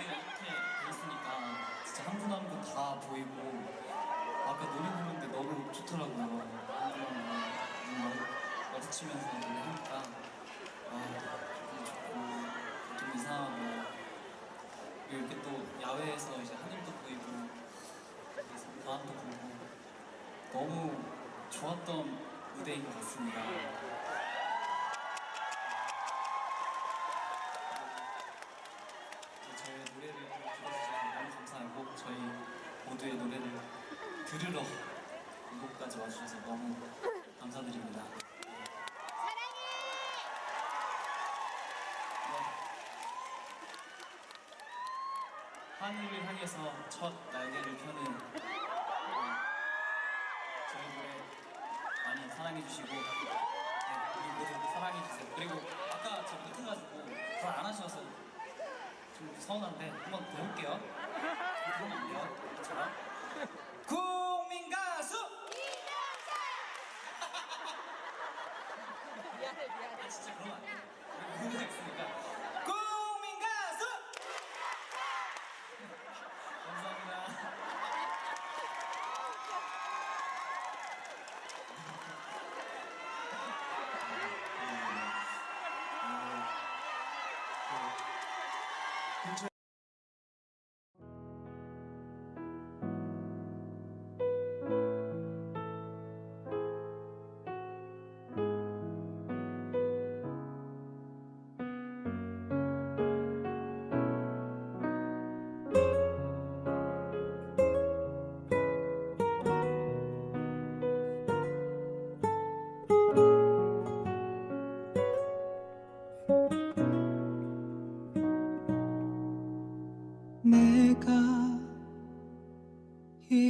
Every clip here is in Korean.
무대를 이렇게 했으니까 진짜 한 분 한 분 다 보이고 아까 노래 부르는데 너무 좋더라고요. 음, 마주치면서 노래하니까 아, 좋고 좀 이상하고 이렇게 또 야외에서 이제 하늘도 보이고 마음도 보고 너무 좋았던 무대인 것 같습니다. 들으러 이곳까지 와주셔서 너무 감사드립니다. 네. 하늘을 향해서 첫 날개를 펴는 네. 저희 노래 많이 사랑해 주시고 네, 우리 모두 사랑해 주세요. 그리고 아까 제가 못해가지고 잘 안 하셔서 좀 서운한데 한번 더 해볼게요. 그러면 안 돼요? 저랑 국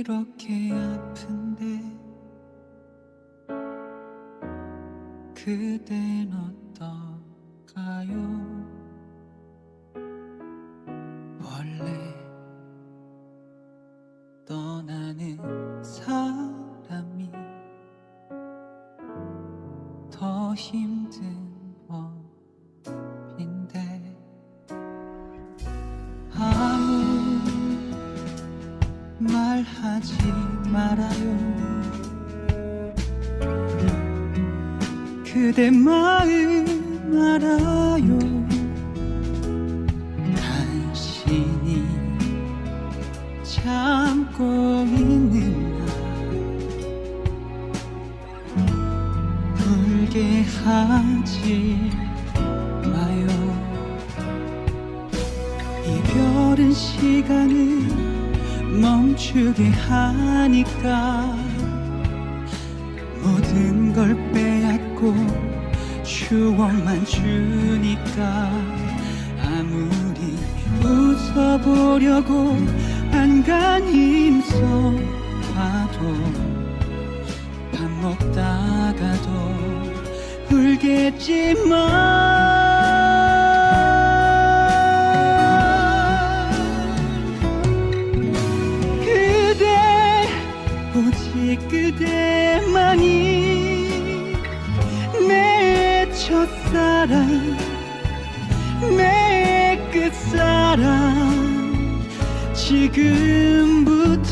이렇게 아픈데 그댄 어떨까요? 원래 떠나는 사람이 더 힘든 그대 마음 알아요. 당신이 참고 있는 날. 울게 하지 마요. 이별은 시간을 멈추게 하니까 모든 걸빼 앗고 추억만 주니까 아무리 웃어보려고 안간힘 써봐도 밥 먹다가도 울겠지만 내 끝사랑. 지금부터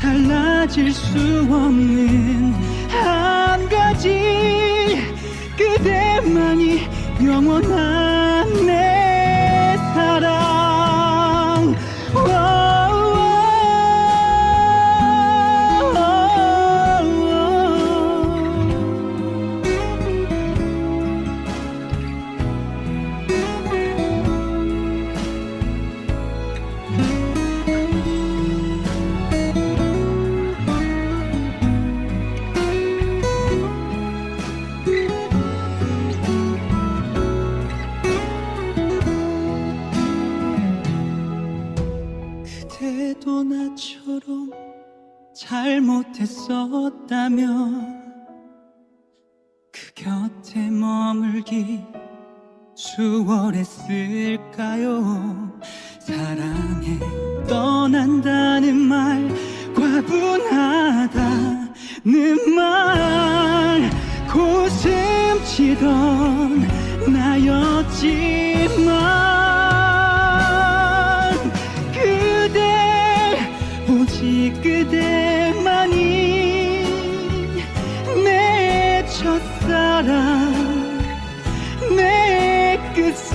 달라질 수 없는 한 가지 그대만이 영원한 잘못했었다면 그 곁에 머물기 수월했을까요? 사랑해 떠난다는 말 과분하다는 말 고슴 치던 나였지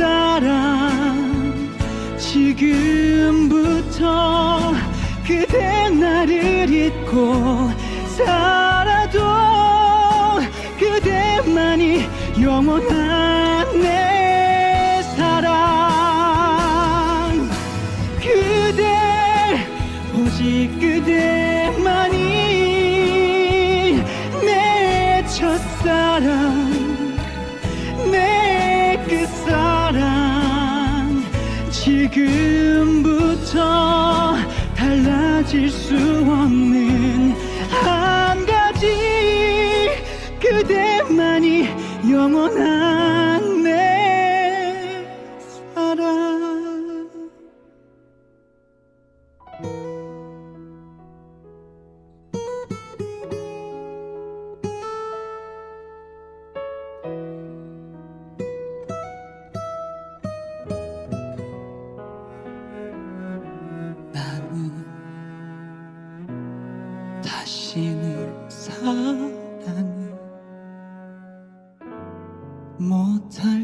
사랑 지금부터 그대 나를 잊고 살아도 그대만이 영원한 내 사랑. 그대 오직 그대만이 내 첫사랑 내 끝사랑. 지금부터 달라질 수 없는 한 가지 그대만이 영원한 당신을 사랑을 못할